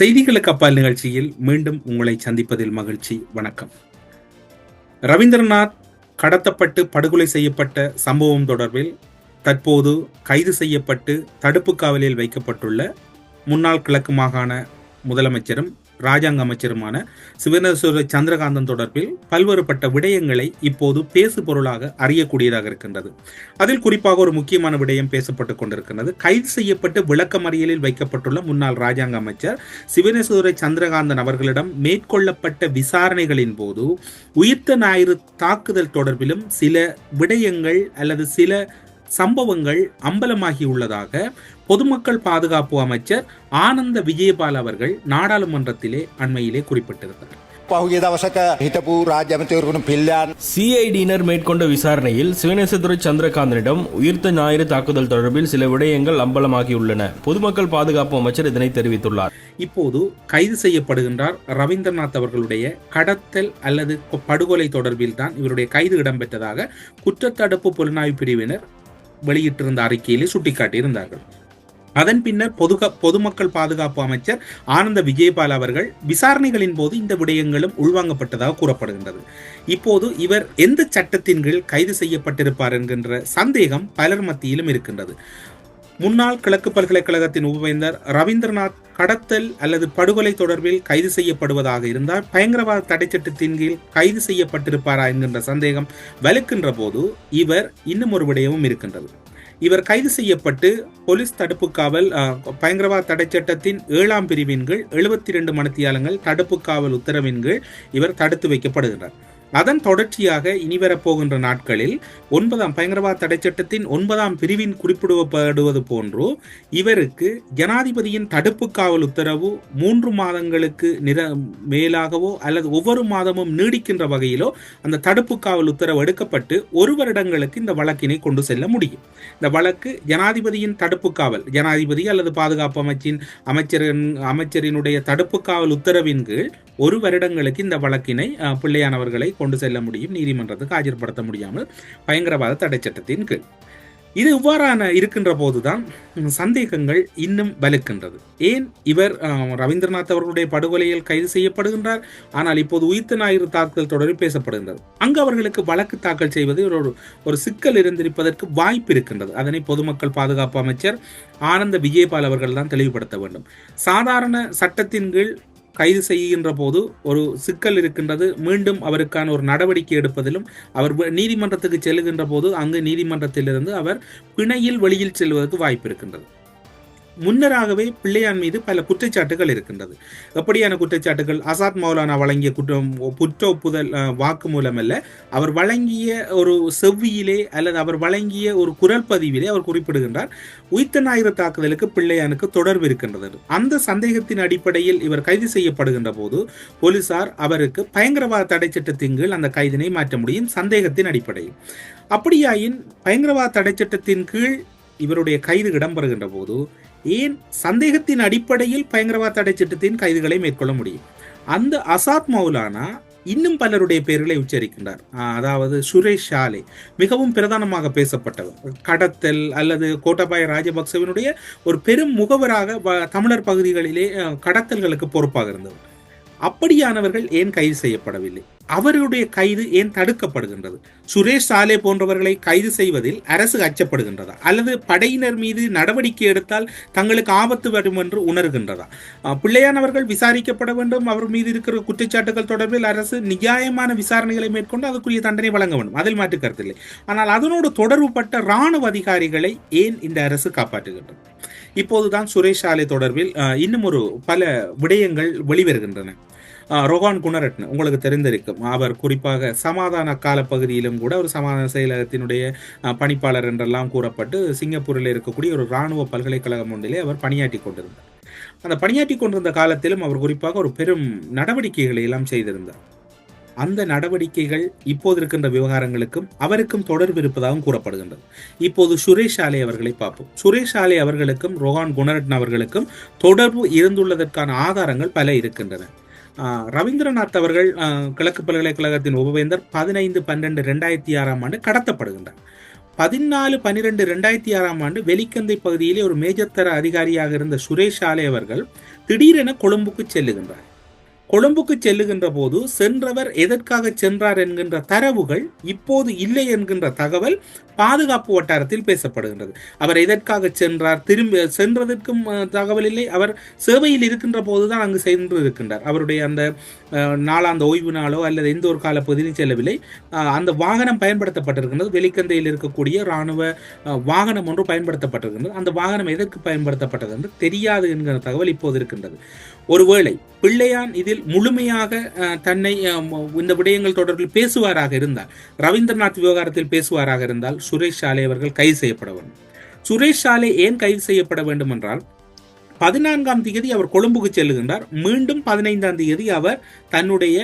செய்திகளுக்கு அப்பால் நிகழ்ச்சியில் மீண்டும் உங்களை சந்திப்பதில் மகிழ்ச்சி. வணக்கம். ரவீந்திரநாத் கடத்தப்பட்டு படுகொலை செய்யப்பட்ட சம்பவம் தொடர்பில் தற்போது கைது செய்யப்பட்டு தடுப்பு காவலில் வைக்கப்பட்டுள்ள முன்னாள் கிழக்கு மாகாண முதலமைச்சரும் ராஜாங்க அமைச்சருமான சிவனேஸ்வர சந்திரகாந்தன் தொடர்பில் பல்வேறுபட்ட விடயங்களை இப்போது பேசு பொருளாக அறியக்கூடியதாக இருக்கின்றது. அதில் குறிப்பாக ஒரு முக்கியமான விடயம் பேசப்பட்டுக் கொண்டிருக்கின்றது. கைது செய்யப்பட்டு விளக்கமறியலில் வைக்கப்பட்டுள்ள முன்னாள் ராஜாங்க அமைச்சர் சிவனேஸ்வர சந்திரகாந்தன் அவர்களிடம் மேற்கொள்ளப்பட்ட விசாரணைகளின் போது உயிர்த்த ஞாயிறு தாக்குதல் தொடர்பிலும் சில விடயங்கள் அல்லது சில சம்பவங்கள் அம்பலமாகியுள்ளதாக பொதுமக்கள் பாதுகாப்பு அமைச்சர் ஆனந்த விஜயபால் அவர்கள் நாடாளுமன்றத்திலே அண்மையிலே குறிப்பிட்டிருந்தார். சிஐடியினர் மேற்கொண்ட விசாரணையில் சிவநேசதுரை சந்திரகாந்தனிடம் உயிர்த்த ஞாயிறு தாக்குதல் தொடர்பில் சில விடயங்கள் அம்பலமாகியுள்ளன பொதுமக்கள் பாதுகாப்பு அமைச்சர் இதனை தெரிவித்துள்ளார் இப்போது கைது செய்யப்படுகின்றார் ரவீந்திரநாத் அவர்களுடைய கடத்தல் அல்லது படுகொலை தொடர்பில் தான் இவருடைய கைது இடம்பெற்றதாக குற்றத்தடுப்பு புலனாய்வு பிரிவினர் வெளியிட்டிருந்த அறிக்கையிலே சுட்டிக்காட்டியிருந்தார்கள். அதன் பின்னர் பொது பொதுமக்கள் பாதுகாப்பு அமைச்சர் ஆனந்த விஜயபால் அவர்கள் விசாரணைகளின் போது இந்த விடயங்களும் உள்வாங்கப்பட்டதாக கூறப்படுகின்றது. இப்போது இவர் எந்த சட்டத்தின் கீழ் கைது செய்யப்பட்டிருப்பார் என்கின்ற சந்தேகம் பலர் மத்தியிலும் இருக்கின்றது. முன்னாள் கிழக்கு பல்கலைக்கழகத்தின் உபவேந்தர் ரவீந்திரநாத் கடத்தல் அல்லது படுகொலை தொடர்பில் கைது செய்யப்படுவதாக இருந்தால் பயங்கரவாத தடை சட்டத்தின் கீழ் கைது செய்யப்பட்டிருப்பாரா என்கின்ற சந்தேகம் வலுக்கின்ற போது இவர் இன்னும் ஒரு விடயமும் இருக்கின்றது. இவர் கைது செய்யப்பட்டு போலீஸ் தடுப்பு காவல் பயங்கரவாத தடை சட்டத்தின் ஏழாம் பிரிவின் கீழ் எழுபத்தி ரெண்டு மணித்தியாலங்கள் தடுப்பு காவல் உத்தரவின் கீழ் இவர் தடுத்து வைக்கப்படுகிறார் அதன் தொடர்ச்சியாக இனிவரப்போகின்ற நாட்களில் ஒன்பதாம் பயங்கரவாத தடை சட்டத்தின் ஒன்பதாம் பிரிவின் குறிப்பிடப்படுவது போன்று இவருக்கு ஜனாதிபதியின் தடுப்பு காவல் உத்தரவு மூன்று மாதங்களுக்கு நிர மேலாகவோ அல்லது ஒவ்வொரு மாதமும் நீடிக்கின்ற வகையிலோ அந்த தடுப்பு காவல் உத்தரவு எடுக்கப்பட்டு ஒரு வருடங்களுக்கு இந்த வழக்கினை கொண்டு செல்ல முடியும். இந்த வழக்கு ஜனாதிபதியின் தடுப்பு காவல் ஜனாதிபதி அல்லது பாதுகாப்பு அமைச்சின் அமைச்சரின் அமைச்சரினுடைய தடுப்பு காவல் உத்தரவின் கீழ் ஒரு வருடங்களுக்கு இந்த வழக்கினை பிள்ளையானவர்களை கொண்டு செல்ல முடியும் நீதிமன்றத்துக்கு ஆஜர்படுத்த முடியாமல் பயங்கரவாத தடை சட்டத்தின் கீழ். இது இவ்வாறான இருக்கின்ற போதுதான் சந்தேகங்கள் இன்னும் வலுக்கின்றது. ஏன்? இவர் ரவீந்திரநாத் அவர்களுடைய படுகொலையில் கைது செய்யப்படுகின்றார். ஆனால் இப்போது உயிர்த்த ஞாயிறு தாக்குதல் தொடரில் பேசப்படுகின்றது. அங்கு அவர்களுக்கு வழக்கு தாக்கல் செய்வது ஒரு ஒரு சிக்கல் இருந்திருப்பதற்கு வாய்ப்பு இருக்கின்றது. அதனை பொதுமக்கள் பாதுகாப்பு அமைச்சர் ஆனந்த விஜயபால் அவர்கள் தான் தெளிவுபடுத்த வேண்டும். சாதாரண சட்டத்தின் கீழ் கைது செய்கின்ற போது ஒரு சிக்கல் இருக்கின்றது. மீண்டும் அவருக்கான ஒரு நடவடிக்கை எடுப்பதிலும் அவர் நீதிமன்றத்துக்கு செல்லுகின்ற போது அங்கு நீதிமன்றத்திலிருந்து அவர் பிணையில் வெளியில் செல்வதற்கு வாய்ப்பு இருக்கின்றது. முன்னராகவே பிள்ளையான் மீது பல குற்றச்சாட்டுகள் இருக்கின்றது. எப்படியான குற்றச்சாட்டுகள்? அசாத் மௌலானா வழங்கிய குற்றம் குற்ற ஒப்புதல் அஹ், வாக்குமூலம் அல்ல அவர் வழங்கிய ஒரு செவ்வியிலே அல்லது அவர் வழங்கிய ஒரு குரல் பதிவிலே அவர் குறிப்பிடுகின்றார் உயிர்த்த ஞாயிறு தாக்குதலுக்கு பிள்ளையானுக்கு தொடர்பு இருக்கின்றது அந்த சந்தேகத்தின் அடிப்படையில் இவர் கைது செய்யப்படுகின்ற போது போலீசார் அவருக்கு பயங்கரவாத தடை சட்டத்தின் கீழ் அந்த கைதினை மாற்ற முடியும் சந்தேகத்தின் அடிப்படையில். அப்படியாயின் பயங்கரவாத தடை சட்டத்தின் கீழ் இவருடைய கைது இடம்பெறுகின்ற போது ஏன் சந்தேகத்தின் அடிப்படையில் பயங்கரவாத தடை சட்டத்தின் கைதுகளை மேற்கொள்ள முடியும்? அந்த அசாத் மௌலானா இன்னும் பலருடைய பெயர்களை உச்சரிக்கின்றார். அதாவது சுரேஷ் ஷாலே மிகவும் பிரதானமாக பேசப்பட்டவர். கடத்தல் அல்லது கோட்டாபாய ராஜபக்சவினுடைய ஒரு பெரும் முகவராக வ- தமிழர் பகுதிகளிலே கடத்தல்களுக்கு பொறுப்பாக இருந்தவர். அப்படியானவர்கள் ஏன் கைது செய்யப்படவில்லை? அவருடைய கைது ஏன் தடுக்கப்படுகின்றது? சுரேஷ் சாலே போன்றவர்களை கைது செய்வதில் அரசு அச்சப்படுகின்றதா? அல்லது படையினர் மீது நடவடிக்கை எடுத்தால் தங்களுக்கு ஆபத்து வரும் என்று உணர்கின்றதா? பிள்ளையானவர்கள் விசாரிக்கப்பட வேண்டும். அவர் மீது இருக்கிற குற்றச்சாட்டுகள் தொடர்பில் அரசு நியாயமான விசாரணைகளை மேற்கொண்டு அதுக்குரிய தண்டனை வழங்க வேண்டும். அதில் மாற்று கருத்தில்லை ஆனால் அதனோடு தொடர்புபட்ட இராணுவ அதிகாரிகளை ஏன் இந்த அரசு காப்பாற்றுகின்றது? இப்போதுதான் சுரேஷ் ஆலை தொடர்பில் இன்னும் ஒரு பல விடயங்கள் வெளிவருகின்றன. ரொகான் குணரட்ன உங்களுக்கு தெரிந்திருக்கும். அவர் குறிப்பாக சமாதான கால பகுதியிலும் கூட ஒரு சமாதான செயலகத்தினுடைய பணிப்பாளர் என்றெல்லாம் கூறப்பட்டு சிங்கப்பூரில் இருக்கக்கூடிய ஒரு இராணுவ பல்கலைக்கழகம் ஒன்றிலே அவர் பணியாற்றி கொண்டிருந்தார். அந்த பணியாற்றி கொண்டிருந்த காலத்திலும் அவர் குறிப்பாக ஒரு பெரும் நடவடிக்கைகளை எல்லாம் செய்திருந்தார். அந்த நடவடிக்கைகள் இப்போது இருக்கின்ற விவகாரங்களுக்கும் அவருக்கும் தொடர்பு இருப்பதாகவும் கூறப்படுகின்றது. இப்போது சுரேஷ் ஆலை அவர்களை பார்ப்போம். சுரேஷ் ஆலை அவர்களுக்கும் ரோஹான் குணரட்ன அவர்களுக்கும் தொடர்பு இருந்துள்ளதற்கான ஆதாரங்கள் பல இருக்கின்றன. ரவீந்திரநாத் அவர்கள் கிழக்கு பல்கலைக்கழகத்தின் உபவேந்தர் பதினைந்து பன்னெண்டு ரெண்டாயிரத்தி ஆறாம் ஆண்டு கடத்தப்படுகின்றார். பதினாலு பன்னிரெண்டு ரெண்டாயிரத்தி ஆறாம் ஆண்டு வெலிக்கந்தை பகுதியிலே ஒரு மேஜர் தர அதிகாரியாக இருந்த சுரேஷ் ஆலே அவர்கள் திடீரென கொழும்புக்கு செல்லுகின்றார். கொழும்புக்கு செல்லுகின்ற போது சென்றவர் எதற்காக சென்றார் என்கின்ற தரவுகள் இப்போது இல்லை என்கின்ற தகவல் பாதுகாப்பு வட்டாரத்தில் பேசப்படுகின்றது. அவர் எதற்காக சென்றார்? திரும்ப சென்றதற்கும் தகவல் இல்லை. அவர் சேவையில் இருக்கின்ற போதுதான் அங்கு சென்று இருக்கின்றார் அவருடைய அந்த நாளாந்த ஓய்வு நாளோ அல்லது எந்த ஒரு கால பகுதியிலும் செல்லவில்லை. அந்த வாகனம் பயன்படுத்தப்பட்டிருக்கின்றது. வெளிக்கந்தையில் இருக்கக்கூடிய இராணுவ வாகனம் ஒன்று பயன்படுத்தப்பட்டிருக்கின்றது. அந்த வாகனம் எதற்கு பயன்படுத்தப்பட்டது என்று தெரியாது என்கிற தகவல் இப்போது இருக்கின்றது. ஒருவேளை பிள்ளையான் இதில் முழுமையாக தன்னை இந்த விடயங்கள் தொடர்பில் பேசுவாராக இருந்தால் ரவீந்திரநாத் விவகாரத்தில் பேசுவாராக இருந்தால் சுரேஷ் சாலை அவர்கள் கைது செய்யப்பட வேண்டும். சுரேஷ் சாலை ஏன் கைது செய்யப்பட வேண்டும் என்றால் பதினான்காம் தேதி அவர் கொழும்புக்கு செல்லுகின்றார். மீண்டும் பதினைந்தாம் தேதி அவர் தன்னுடைய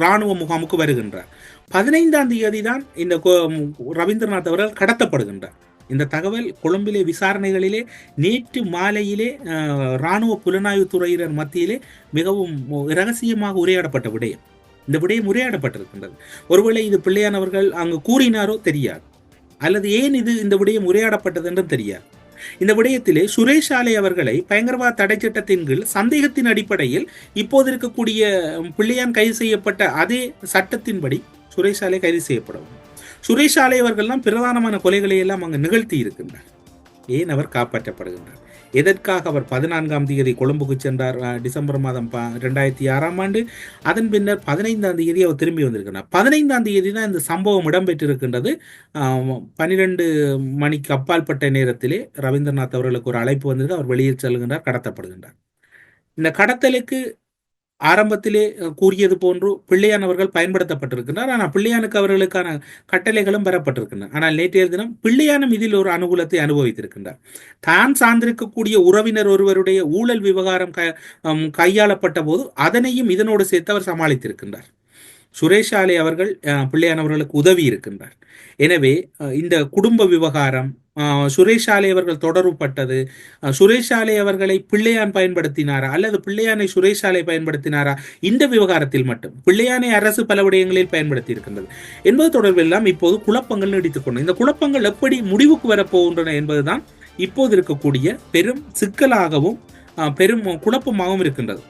இராணுவ முகாமுக்கு வருகின்றார். பதினைந்தாம் தேதி தான் இந்த ரவீந்திரநாத் அவர்கள் கடத்தப்படுகின்றார். இந்த தகவல் கொழும்பிலே விசாரணைகளிலே நேற்று மாலையிலே இராணுவ புலனாய்வு துறையினர் மத்தியிலே மிகவும் இரகசியமாக உரையாடப்பட்ட விடயம். இந்த விடயம் உரையாடப்பட்டிருக்கின்றது. ஒருவேளை இது பிள்ளையானவர்கள் அங்கு கூறினாரோ தெரியாது. அல்லது ஏன் இது இந்த விடயம் உரையாடப்பட்டது என்றும் தெரியாது. இந்த விடயத்திலே சுரேஷ் ஆலை அவர்களை பயங்கரவாத தடை சட்டத்தின் கீழ் சந்தேகத்தின் அடிப்படையில் இப்போது இருக்கக்கூடிய பிள்ளையான் கைது செய்யப்பட்ட அதே சட்டத்தின்படி சுரேஷ் ஆலை கைது செய்யப்படும் சுரேஷ் ஆலையவர்கள்லாம் பிரதானமான கொலைகளை எல்லாம் அங்கு நிகழ்த்தி இருக்கின்றார் ஏன் அவர் காப்பாற்றப்படுகின்றார்? எதற்காக அவர் பதினான்காம் தேதி கொழும்புக்கு சென்றார்? டிசம்பர் மாதம் ப ரெண்டாயிரத்தி ஆறாம் ஆண்டு. அதன் பின்னர் பதினைந்தாம் தேதி அவர் திரும்பி வந்திருக்கிறார் பதினைந்தாம் தேதி தான் இந்த சம்பவம் இடம்பெற்றிருக்கின்றது. பன்னிரெண்டு பன்னிரண்டு மணிக்கு அப்பால்பட்ட நேரத்திலே ரவீந்திரநாத் அவர்களுக்கு ஒரு அழைப்பு வந்தது. அவர் வெளியே செல்கின்றார் கடத்தப்படுகின்றார். இந்த கடத்தலுக்கு ஆரம்பத்திலே கூறியது போன்று பிள்ளையான் அவர்கள் பயன்படுத்தப்பட்டிருக்கின்றார் ஆனால் பிள்ளையானுக்கு அவர்களுக்கான கட்டளைகளும் பெறப்பட்டிருக்கின்றன. ஆனால் நேற்றைய தினம் பிள்ளையானும் இதில் ஒரு அனுகூலத்தை அனுபவித்திருக்கின்றார். தான் சார்ந்திருக்கக்கூடிய உறவினர் ஒருவருடைய ஊழல் விவகாரம் க கையாளப்பட்ட போது அதனையும் இதனோடு சேர்த்து அவர் சமாளித்திருக்கின்றார். சுரேஷ் அவர்கள் அஹ், உதவி இருக்கின்றார். எனவே இந்த குடும்ப விவகாரம் சுரேஷாலை சுரேஷ் அவர்கள் தொடர்புபட்டது சுரேஷாலை சுரேஷ் அவர்களை பிள்ளையான் பயன்படுத்தினாரா அல்லது பிள்ளையானை சுரேஷ் பயன்படுத்தினாரா இந்த விவகாரத்தில் மட்டும் பிள்ளையானை அரசு பல விடயங்களில் பயன்படுத்தி இருக்கின்றது என்பது தொடர்பெல்லாம் இப்போது குழப்பங்கள் நீடித்துக் கொண்டு இந்த குழப்பங்கள் எப்படி முடிவுக்கு வரப்போகின்றன என்பதுதான் இப்போது இருக்கக்கூடிய பெரும் சிக்கலாகவும் பெரும் குழப்பமாகவும் இருக்கின்றது.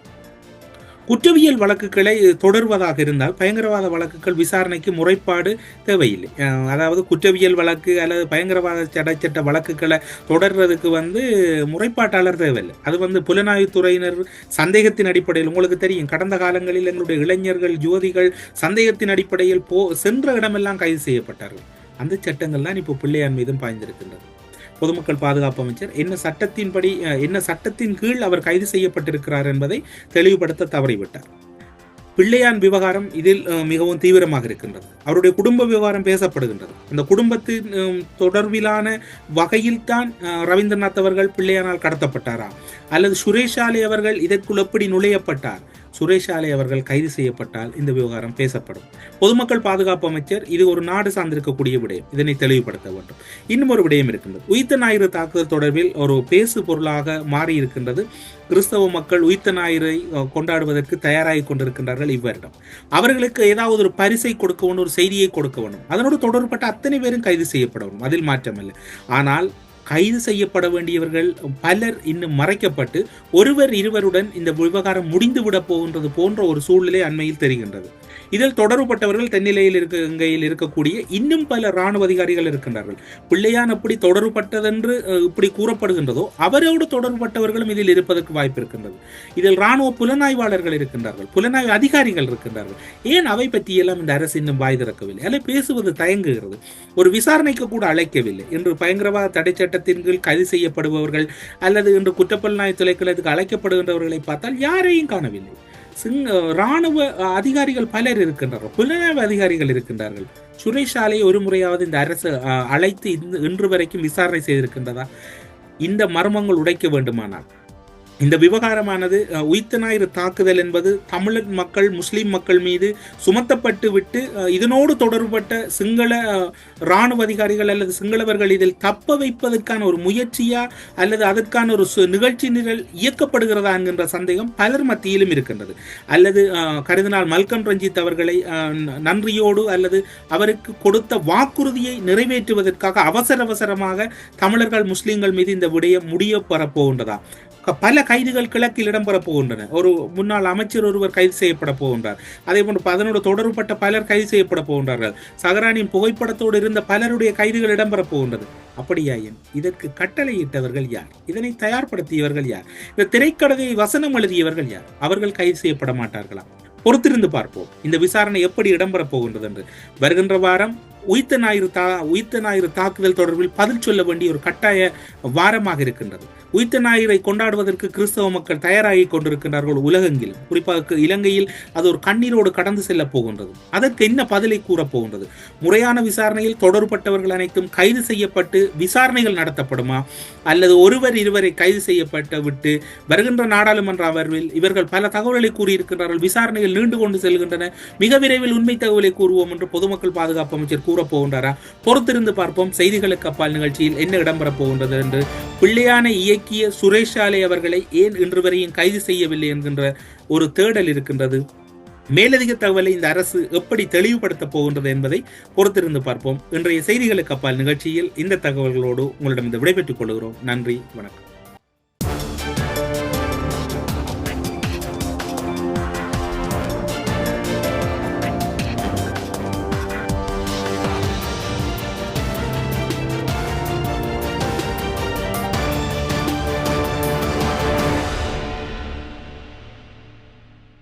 குற்றவியல் வழக்குகளை தொடர்வதாக இருந்தால் பயங்கரவாத வழக்குகள் விசாரணைக்கு முறைப்பாடு தேவையில்லை. அதாவது குற்றவியல் வழக்கு அல்லது பயங்கரவாத தடைச்சட்ட வழக்குகளை தொடர்றதுக்கு வந்து முறைப்பாட்டாளர் தேவையில்லை. அது வந்து புலனாய்வுத்துறையினர் சந்தேகத்தின் அடிப்படையில் உங்களுக்கு தெரியும். கடந்த காலங்களில் எங்களுடைய இளைஞர்கள் யுவதிகள் சந்தேகத்தின் அடிப்படையில் போ சென்ற இடமெல்லாம் கைது செய்யப்பட்டார்கள். அந்த சட்டங்கள் தான் இப்போ பிள்ளையார் மீதும் பாய்ந்திருக்கின்றது. பொதுமக்கள் பாதுகாப்பு அமைச்சர் என்ன சட்டத்தின்படி என்ன சட்டத்தின் கீழ் அவர் கைது செய்யப்பட்டிருக்கிறார் என்பதை தெளிவுபடுத்த தவறிவிட்டார். பிள்ளையான் விவகாரம் இதில் மிகவும் தீவிரமாக இருக்கின்றது. அவருடைய குடும்ப விவகாரம் பேசப்படுகின்றது. அந்த குடும்பத்தின் தொடர்பிலான வகையில்தான் ரவீந்திரநாத் அவர்கள் பிள்ளையானால் கடத்தப்பட்டாரா? அல்லது சுரேஷாலி அவர்கள் இதற்குள் எப்படி நுழையப்பட்டார்? சுரேஷாலை அவர்கள் கைது செய்யப்பட்டால் இந்த விவகாரம் பேசப்படும். பொதுமக்கள் பாதுகாப்பு அமைச்சர் இது ஒரு நாடு சார்ந்திருக்கக்கூடிய விடயம். இதனை தெளிவுபடுத்த வேண்டும். இன்னும் ஒரு விடயம் இருக்கின்றது. உயிர்த்த ஞாயிறு தாக்குதல் தொடர்பில் ஒரு பேசு பொருளாக மாறி இருக்கின்றது கிறிஸ்தவ மக்கள் உயிர்த்த ஞாயிறை கொண்டாடுவதற்கு தயாராகி கொண்டிருக்கின்றார்கள் இவ்வரிடம். அவர்களுக்கு ஏதாவது ஒரு பரிசை கொடுக்க வேண்டும் ஒரு செய்தியை கொடுக்க வேண்டும். அதனோடு தொடர்பட்ட அத்தனை பேரும் கைது செய்யப்பட வேண்டும். அதில் மாற்றமில்லை ஆனால் கைது செய்யப்பட வேண்டியவர்கள் பலர் இன்னும் மறைக்கப்பட்டு ஒருவர் இருவருடன் இந்த விவகாரம் முடிந்துவிடப் போகின்றது போன்ற ஒரு சூழ்நிலை அண்மையில் தெரிகின்றது. இதில் தொடர்புபட்டவர்கள் தென்னிலையில் இருக்கையில் இருக்கக்கூடிய இன்னும் பல இராணுவ அதிகாரிகள் இருக்கின்றார்கள். பிள்ளையான் எப்படி தொடர்புபட்டதென்று இப்படி கூறப்படுகின்றதோ அவரோடு தொடர்புபட்டவர்களும் இதில் இருப்பதற்கு வாய்ப்பு இருக்கின்றது. இதில் இராணுவ புலனாய்வாளர்கள் இருக்கின்றார்கள் புலனாய்வு அதிகாரிகள் இருக்கின்றார்கள். ஏன் அவை பற்றியெல்லாம் இந்த அரசு இன்னும் வாய் திறக்கவில்லை? அல்ல பேசுவது தயங்குகிறது? ஒரு விசாரணைக்கு கூட அழைக்கவில்லை இன்று பயங்கரவாத தடை சட்டத்தின் கீழ் கைது செய்யப்படுபவர்கள் அல்லது இன்று குற்றப்பலனாய் துளைக்களத்துக்கு அழைக்கப்படுகின்றவர்களை பார்த்தால் யாரையும் காணவில்லை. ராணுவ அதிகாரிகள் பலர் இருக்கின்றார்கள் புலனாய்வு அதிகாரிகள் இருக்கின்றார்கள். சுரேஷாலை ஒரு முறையாவது இந்த அரசு அழைத்து இன்று வரைக்கும் விசாரணை செய்திருக்கின்றதா? இந்த மர்மங்கள் உடைக்க வேண்டுமானால். இந்த விவகாரமானது உயிர்த்த ஞாயிறு தாக்குதல் என்பது தமிழர் மக்கள் முஸ்லீம் மக்கள் மீது சுமத்தப்பட்டு விட்டு இதனோடு தொடர்பட்ட சிங்கள இராணுவ அதிகாரிகள் அல்லது சிங்களவர்கள் இதில் தப்ப வைப்பதற்கான ஒரு முயற்சியா அல்லது அதற்கான ஒரு சு- நிகழ்ச்சி நிரல் இயக்கப்படுகிறதா என்கின்ற சந்தேகம் பலர் மத்தியிலும் இருக்கின்றது. அல்லது கருதினால் மல்கம் ரஞ்சித் அவர்களை நன்றியோடு அல்லது அவருக்கு கொடுத்த வாக்குறுதியை நிறைவேற்றுவதற்காக அவசர அவசரமாக தமிழர்கள் முஸ்லீம்கள் மீது இந்த விடயம் முடிய பெறப்போகின்றதா பல கைதுகள் கிழக்கில் இடம்பெற போகின்றன. ஒரு முன்னாள் அமைச்சர் ஒருவர் கைது செய்யப்பட போகின்றார். அதே போன்று அதனோடு தொடர்புபட்ட பலர் கைது செய்யப்பட போகின்றார்கள். சகரானின் புகைப்படத்தோடு இருந்த பலருடைய கைதுகள் இடம்பெற போகின்றது. அப்படியாயின் இதற்கு கட்டளையிட்டவர்கள் யார்? இதனை தயார்படுத்தியவர்கள் யார்? இந்த திரைக்கடவை வசனம் எழுதியவர்கள் யார்? அவர்கள் கைது செய்யப்பட மாட்டார்களா? பொறுத்திருந்து பார்ப்போம். இந்த விசாரணை எப்படி இடம்பெறப் போகின்றது என்று வருகின்ற வாரம் உயிர்த்த ஞாயிறு தா உயிர்த்த ஞாயிறு தாக்குதல் தொடர்பில் பதில் சொல்ல வேண்டிய ஒரு கட்டாய வாரமாக இருக்கின்றது. உயிர்த்த ஞாயிறை கொண்டாடுவதற்கு கிறிஸ்தவ மக்கள் தயாராகி கொண்டிருக்கின்றார்கள் உலகெங்கிலும். குறிப்பாக இலங்கையில் அது ஒரு கண்ணீரோடு கடந்து செல்ல போகின்றது. அதற்கு என்ன பதிலை கூறப்போகின்றது முறையான விசாரணையில் தொடர்பட்டவர்கள் அனைத்தும் கைது செய்யப்பட்டு விசாரணைகள் நடத்தப்படுமா? அல்லது ஒருவர் இருவரை கைது செய்யப்பட்டு விட்டு வருகின்ற நாடாளுமன்ற அமர்வில் இவர்கள் பல தகவல்களை கூறியிருக்கிறார்கள் விசாரணைகள் நீண்டு கொண்டு செல்கின்றன மிக விரைவில் உண்மை தகவலை கூறுவோம் என்று பொதுமக்கள் பாதுகாப்பு அமைச்சர் கூறப் போகின்றாரா பொறுத்திருந்து பார்ப்போம். செய்திகளுக்கு அப்பால் நிகழ்ச்சியில் என்ன இடம்பெறப் போகின்றது என்று. பிள்ளையான இயக்கிய சுரேஷ் சாலை அவர்களை ஏன் இன்று வரையும் கைது செய்யவில்லை என்கின்ற ஒரு தேடல் இருக்கின்றது. மேலதிக தகவலை இந்த அரசு எப்படி தெளிவுபடுத்தப் போகின்றது என்பதை பொறுத்திருந்து பார்ப்போம். இன்றைய செய்திகளுக்கு அப்பால் நிகழ்ச்சியில் இந்த தகவல்களோடு உங்களிடம் இந்த விடைபெற்றுக் கொள்கிறோம். நன்றி வணக்கம்.